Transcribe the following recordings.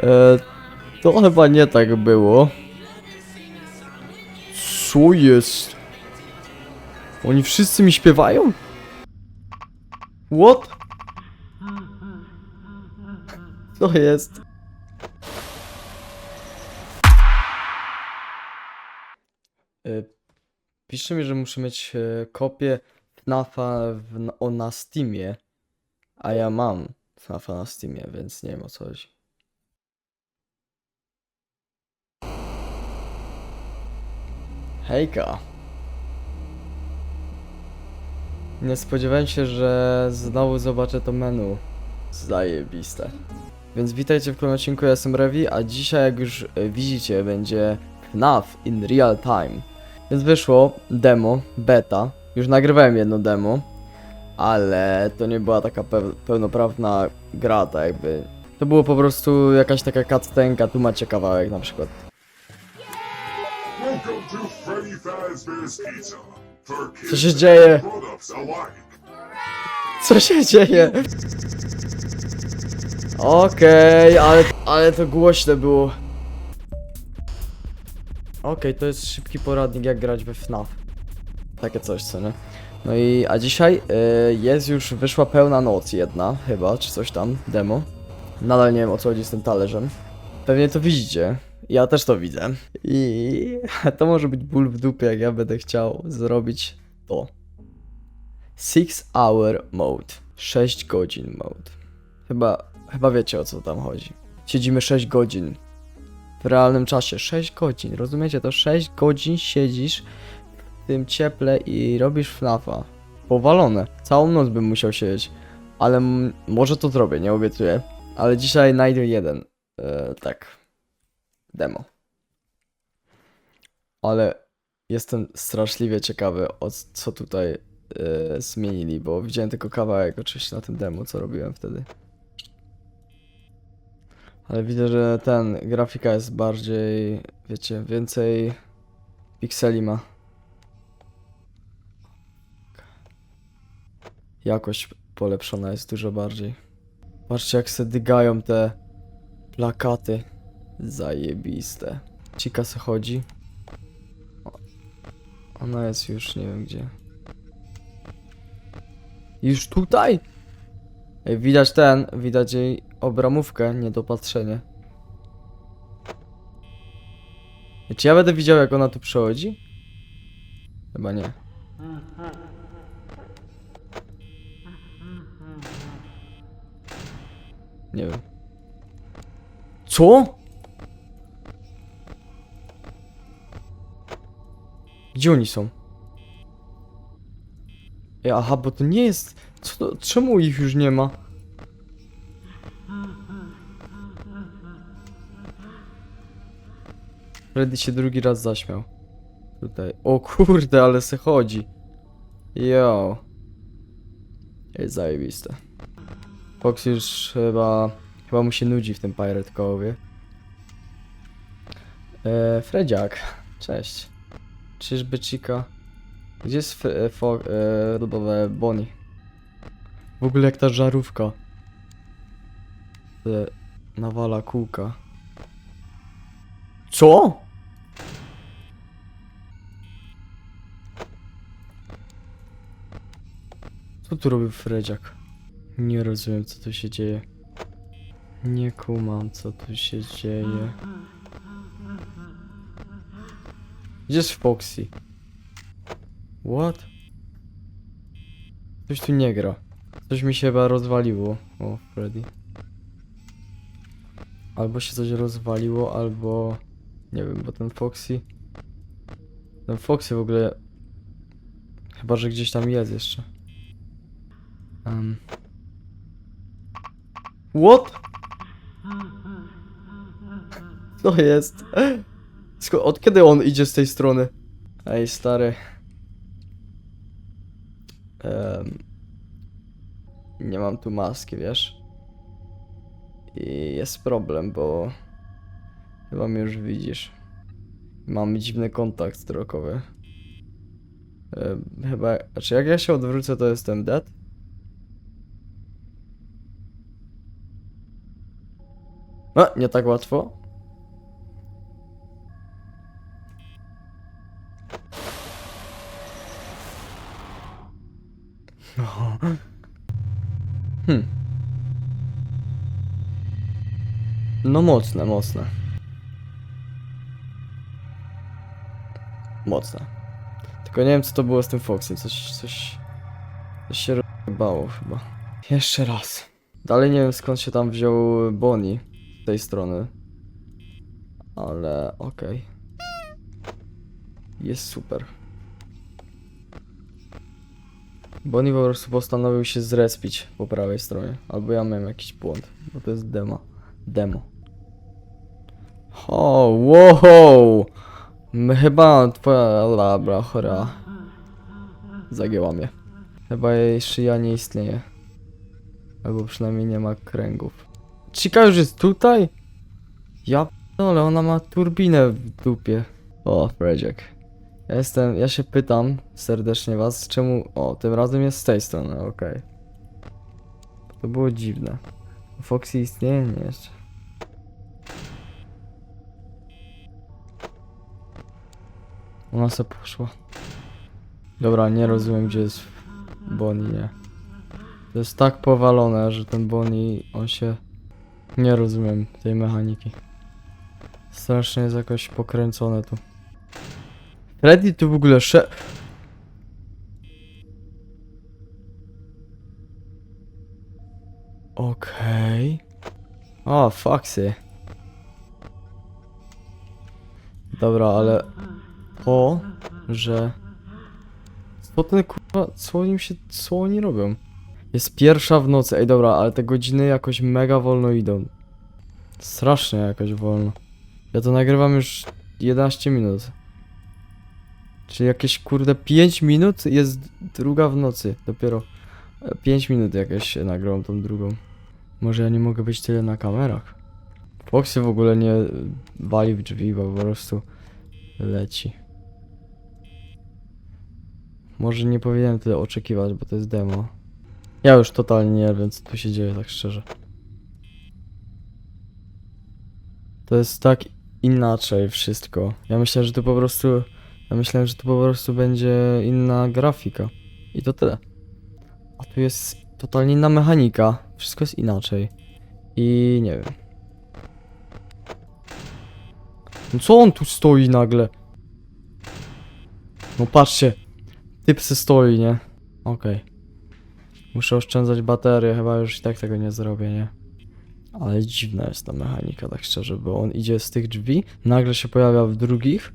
E, to chyba nie tak było. Co jest? Oni wszyscy mi śpiewają? What? Co jest? E, Pisze mi, że muszę mieć e, kopię FNAFa w, o, na Steamie, a ja mam FNAFa na Steamie, więc nie wiem o co chodzi. Hejka! Nie spodziewałem się, że znowu zobaczę to menu. Zajebiste. Więc witajcie w kolejnym odcinku, ja jestem Revi, a dzisiaj jak już e, widzicie będzie FNAF in real time. Więc wyszło demo, beta. Już nagrywałem jedno demo, ale to nie była taka peł- pełnoprawna gra, tak jakby. To było po prostu jakaś taka cutscenka, tu macie kawałek na przykład. Co się dzieje? Co się dzieje? Okej, ale, ale to głośne było. Okej, to jest szybki poradnik jak grać we FNAF. Takie coś, co nie? No i, a dzisiaj y, jest już, wyszła pełna noc jedna, chyba, czy coś tam, demo. Nadal nie wiem o co chodzi z tym talerzem. Pewnie to widzicie. Ja też to widzę. I to może być ból w dupie, jak ja będę chciał zrobić to. 6 hour mode. 6 godzin mode. Chyba, chyba wiecie o co tam chodzi. Siedzimy 6 godzin. W realnym czasie 6 godzin. Rozumiecie to? 6 godzin siedzisz w tym cieple i robisz FNAFa. Powalone. Całą noc bym musiał siedzieć. Ale może to zrobię, nie obiecuję. Ale dzisiaj najdę jeden. E, tak. Demo. Ale jestem straszliwie ciekawy o co tutaj e, zmienili, bo widziałem tylko kawałek oczywiście na tym demo, co robiłem wtedy. Ale widzę, że ten grafika jest bardziej, wiecie, więcej pikseli ma. Jakość polepszona jest dużo bardziej. Patrzcie jak se dygają te plakaty. Zajebiste. Cika se chodzi. Ona jest już nie wiem gdzie. Już tutaj? Ej, widać ten, widać jej obramówkę, niedopatrzenie. Czy ja będę widział jak ona tu przechodzi? Chyba nie. Nie wiem. Co? Gdzie oni są? Ej, aha, bo to nie jest... Co to, czemu ich już nie ma? Freddy się drugi raz zaśmiał. Tutaj. O kurde, ale se chodzi. Yo. Jest zajebiste. Fox już chyba... Chyba mu się nudzi w tym Pirate Cove'ie. Eee, Fredziak. Cześć. Czyżby Chica... Gdzie jest e, e, e, Bonnie? W ogóle jak ta żarówka. Te nawala kółka. Co? Co tu robił Fredziak? Nie rozumiem co tu się dzieje. Nie kumam co tu się dzieje. Gdzie jest Foxy? What? Coś tu nie gra. Coś mi się chyba rozwaliło. O, Freddy. Albo się coś rozwaliło, albo... Nie wiem, bo ten Foxy... Ten Foxy w ogóle... Chyba, że gdzieś tam jest jeszcze. Um. What? Co jest? Od kiedy on idzie z tej strony? Ej, stary. Em, nie mam tu maski, wiesz? I jest problem, bo chyba mnie już widzisz. Mamy dziwny kontakt wzrokowy. Em, chyba, znaczy jak ja się odwrócę, to jestem dead? No, nie tak łatwo. No mocne, mocne. Mocne. Tylko nie wiem co to było z tym Foxem, coś, coś... Coś się rozbało chyba. Jeszcze raz. Dalej nie wiem skąd się tam wziął Bonnie z tej strony. Ale okej. Jest super. Bonnie po prostu postanowił się zrespić po prawej stronie. Albo ja miałem jakiś błąd, bo to jest demo. Demo. O, wow! M- Chyba twoja labra chora zagięła mnie. Chyba jej szyja nie istnieje. Albo przynajmniej nie ma kręgów. Chica już jest tutaj? Ja ale ona ma turbinę w dupie. O, Fredziak. Ja jestem, ja się pytam serdecznie was, czemu... O, tym razem jest z tej strony, okej. To było dziwne. Foxy istnieje? Nie jeszcze. Ona se poszła. Dobra, nie rozumiem gdzie jest Bonnie, nie. To jest tak powalone, że ten Bonnie, on się... Nie rozumiem tej mechaniki. Strasznie jest jakoś pokręcone tu. Freddy tu w ogóle sze... Okej. O, Foxy. Dobra, ale... To, że... Co ten kurwa, co oni się, co oni robią? Jest pierwsza w nocy, ej dobra, ale te godziny jakoś mega wolno idą. Strasznie jakoś wolno. Ja to nagrywam już 11 minut. Czyli jakieś kurde 5 minut jest druga w nocy. Dopiero 5 minut jakieś nagrałem tą drugą. Może ja nie mogę być tyle na kamerach. Foxy w ogóle nie wali w drzwi, bo po prostu leci. Może nie powinienem tyle oczekiwać, bo to jest demo. Ja już totalnie nie wiem, co tu się dzieje, tak szczerze. To jest tak inaczej wszystko. Ja myślałem, że to po prostu... Ja myślałem, że to po prostu będzie inna grafika. I to tyle. A tu jest totalnie inna mechanika. Wszystko jest inaczej. I nie wiem. No co on tu stoi nagle? No patrzcie. Typ se stoi, nie? Okej. Muszę oszczędzać baterię, chyba już i tak tego nie zrobię, nie? Ale dziwna jest ta mechanika, tak szczerze, bo on idzie z tych drzwi, nagle się pojawia w drugich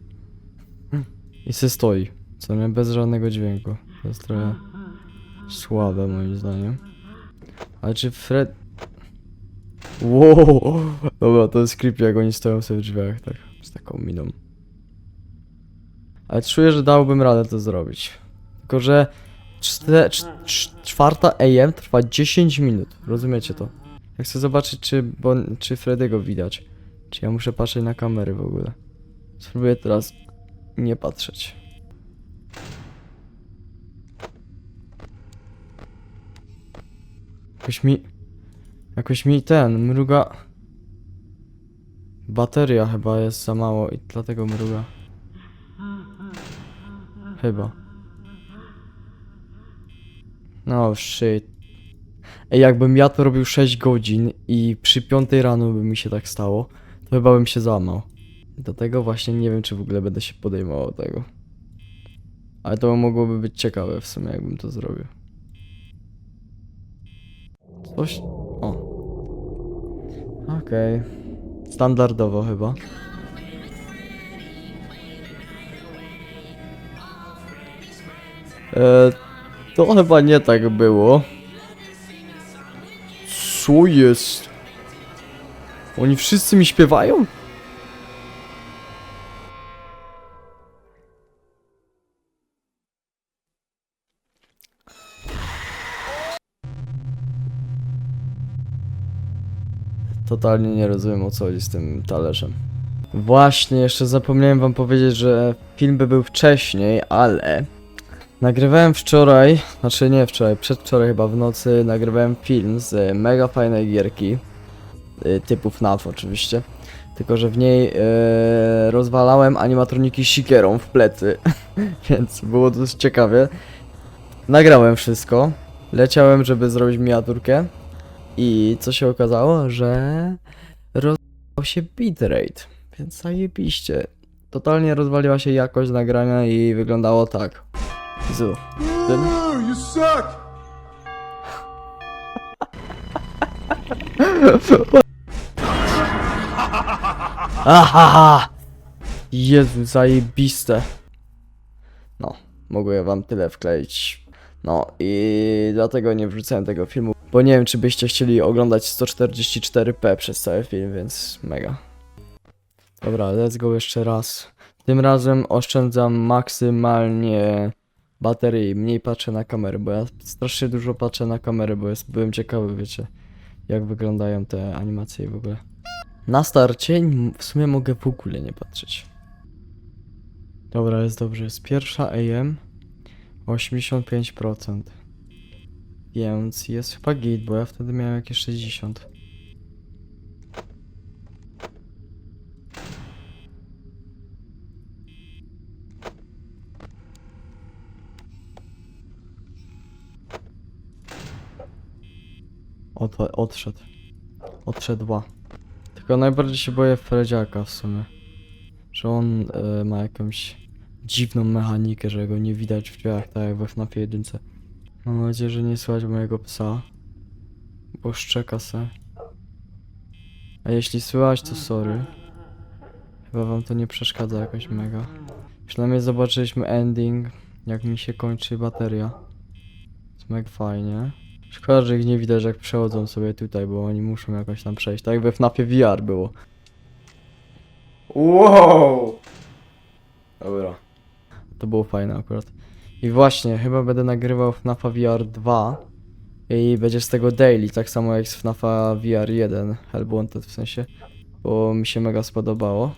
i se stoi. Co nie? Bez żadnego dźwięku. To jest trochę słabe moim zdaniem. Ale czy Fred... Wow! Dobra, to jest creepy, jak oni stoją sobie w drzwiach, tak, z taką miną. Ale czuję, że dałbym radę to zrobić. Tylko, że czte, cz, cz, czwarta AM trwa 10 minut. Rozumiecie to? Ja chcę zobaczyć, czy, bo, czy Fredego widać. Czy ja muszę patrzeć na kamery w ogóle. Spróbuję teraz nie patrzeć. Jakoś mi... Jakoś mi ten, mruga... Bateria chyba jest za mało i dlatego mruga. Chyba. No shit. Ej, jakbym ja to robił 6 godzin i przy 5 rano by mi się tak stało, to chyba bym się załamał. Dlatego właśnie nie wiem, czy w ogóle będę się podejmował tego. Ale to mogłoby być ciekawe w sumie, jakbym to zrobił. Coś... O. Okej. Standardowo chyba. E, to chyba nie tak było. Co jest? Oni wszyscy mi śpiewają? Totalnie nie rozumiem o co chodzi z tym talerzem. Właśnie, jeszcze zapomniałem wam powiedzieć, że film by był wcześniej, ale Nagrywałem wczoraj, znaczy nie wczoraj, przedwczoraj chyba w nocy nagrywałem film z mega fajnej gierki. y, typu FNAF oczywiście. Tylko, że w niej e, rozwalałem animatroniki sikierą w plecy, więc było dość ciekawie. Nagrałem wszystko, leciałem, żeby zrobić miniaturkę i co się okazało, że rozwał się bitrate, więc zajebiście. Totalnie rozwaliła się jakość nagrania i wyglądało tak. Zu. Tym. you suck! Ahaha! Jezu, zajebiste. No, mogę wam tyle wkleić. No i dlatego nie wrzucałem tego filmu, bo nie wiem czy byście chcieli oglądać 144p przez cały film, więc mega. Dobra, let's go jeszcze raz. Tym razem oszczędzam maksymalnie baterii, mniej patrzę na kamerę, bo ja strasznie dużo patrzę na kamerę, bo jest, byłem ciekawy, wiecie, jak wyglądają te animacje i w ogóle. Na starcie w sumie mogę w ogóle nie patrzeć. Dobra, jest dobrze. Jest pierwsza AM. 85%. Więc jest chyba git, bo ja wtedy miałem jakieś 60. Od, odszedł. Odszedła. Tylko najbardziej się boję Fredziaka w sumie. Że on e, ma jakąś dziwną mechanikę, że go nie widać w drzwiach, tak jak we FNAF 1. Mam nadzieję, że nie słychać mojego psa. Bo szczeka se. A jeśli słychać, to sorry. Chyba wam to nie przeszkadza jakoś mega. Przynajmniej zobaczyliśmy ending, jak mi się kończy bateria. Jest mega fajnie. Szkoda, że ich nie widać jak przechodzą sobie tutaj, bo oni muszą jakoś tam przejść. Tak jak we FNAFie VR było. Wow! Dobra. To było fajne akurat. I właśnie, chyba będę nagrywał FNAFa VR 2 i będzie z tego daily, tak samo jak z FNAFa VR 1 Hellblunted w sensie, bo mi się mega spodobało.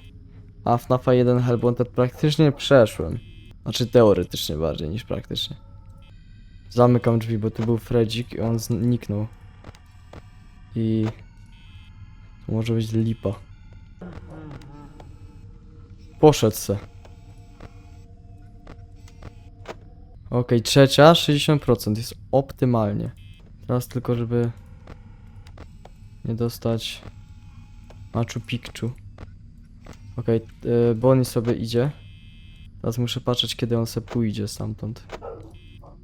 A FNAFa 1 Hellblunted praktycznie przeszłem. Znaczy teoretycznie bardziej niż praktycznie. Zamykam drzwi, bo tu był Fredzik i on zniknął. I... To może być lipa. Poszedł se. Okej, trzecia, 60%, jest optymalnie. Teraz tylko, żeby nie dostać Machu Picchu. Okej, okay, Bonnie sobie idzie. Teraz muszę patrzeć, kiedy on se pójdzie stamtąd.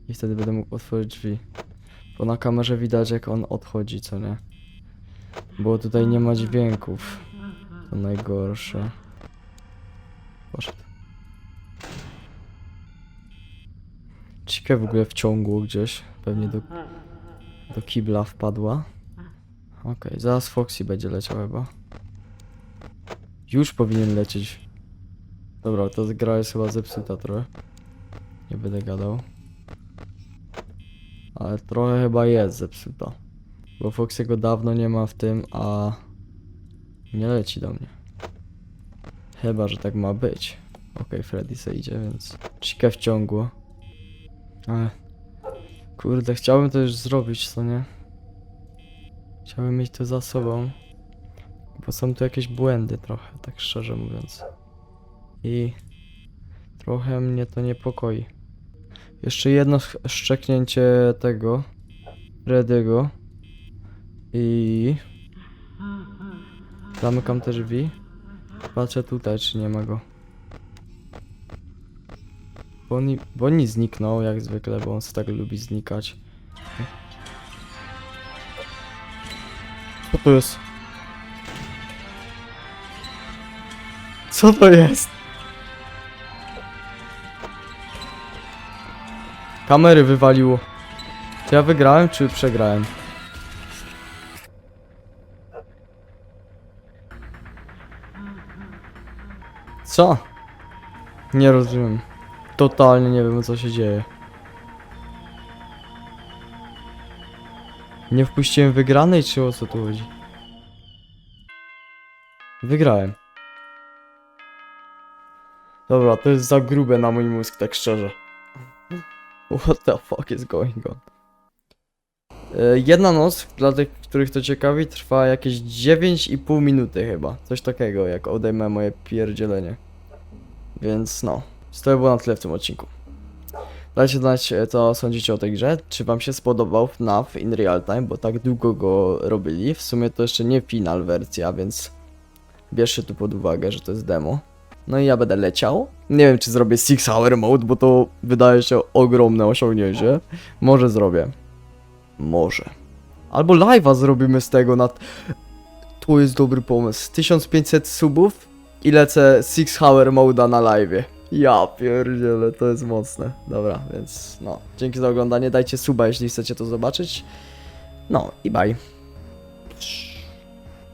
I wtedy będę mógł otworzyć drzwi. Bo na kamerze widać, jak on odchodzi, co nie? Bo tutaj nie ma dźwięków. To najgorsze. Poszedł. Chica w ogóle wciągło gdzieś. Pewnie do, do kibla wpadła. Okej, zaraz Foxy będzie leciał chyba. Już powinien lecieć. Dobra, ta gra jest chyba zepsuta trochę. Nie będę gadał. Ale trochę chyba jest zepsuta. Bo Foxy'ego dawno nie ma w tym, a nie leci do mnie. Chyba, że tak ma być. Okej, Freddy se idzie, więc Chica wciągło. Ale kurde, chciałbym to już zrobić, co nie? Chciałbym mieć to za sobą. Bo są tu jakieś błędy trochę, tak szczerze mówiąc. I trochę mnie to niepokoi. Jeszcze jedno szczeknięcie tego Redy'ego i zamykam te drzwi. Patrzę tutaj, czy nie ma go. Bonnie, Bonnie zniknął jak zwykle, bo on tak lubi znikać. Co to jest? Co to jest? Kamery wywaliło. Czy ja wygrałem, czy przegrałem? Co? Nie rozumiem. Totalnie nie wiem, co się dzieje. Nie wpuściłem wygranej, czy o co tu chodzi? Wygrałem. Dobra, to jest za grube na mój mózg, tak szczerze. What the fuck is going on? E, Jedna noc, dla tych, których to ciekawi, trwa jakieś 9,5 minuty chyba. Coś takiego, jak odejmę moje pierdzielenie. Więc no, to było na tyle w tym odcinku. Dajcie znać, e, co sądzicie o tej grze. Czy wam się spodobał FNAF in real time, bo tak długo go robili. W sumie to jeszcze nie final wersja, więc bierzcie tu pod uwagę, że to jest demo. No i ja będę leciał. Nie wiem, czy zrobię 6 hour mode, bo to wydaje się ogromne osiągnięcie. Może zrobię. Może. Albo live'a zrobimy z tego. To jest dobry pomysł. 1500 subów i lecę 6 hour moda na live'ie. Ja pierdzielę, to jest mocne. Dobra, więc no. Dzięki za oglądanie, dajcie suba, jeśli chcecie to zobaczyć. No i bye.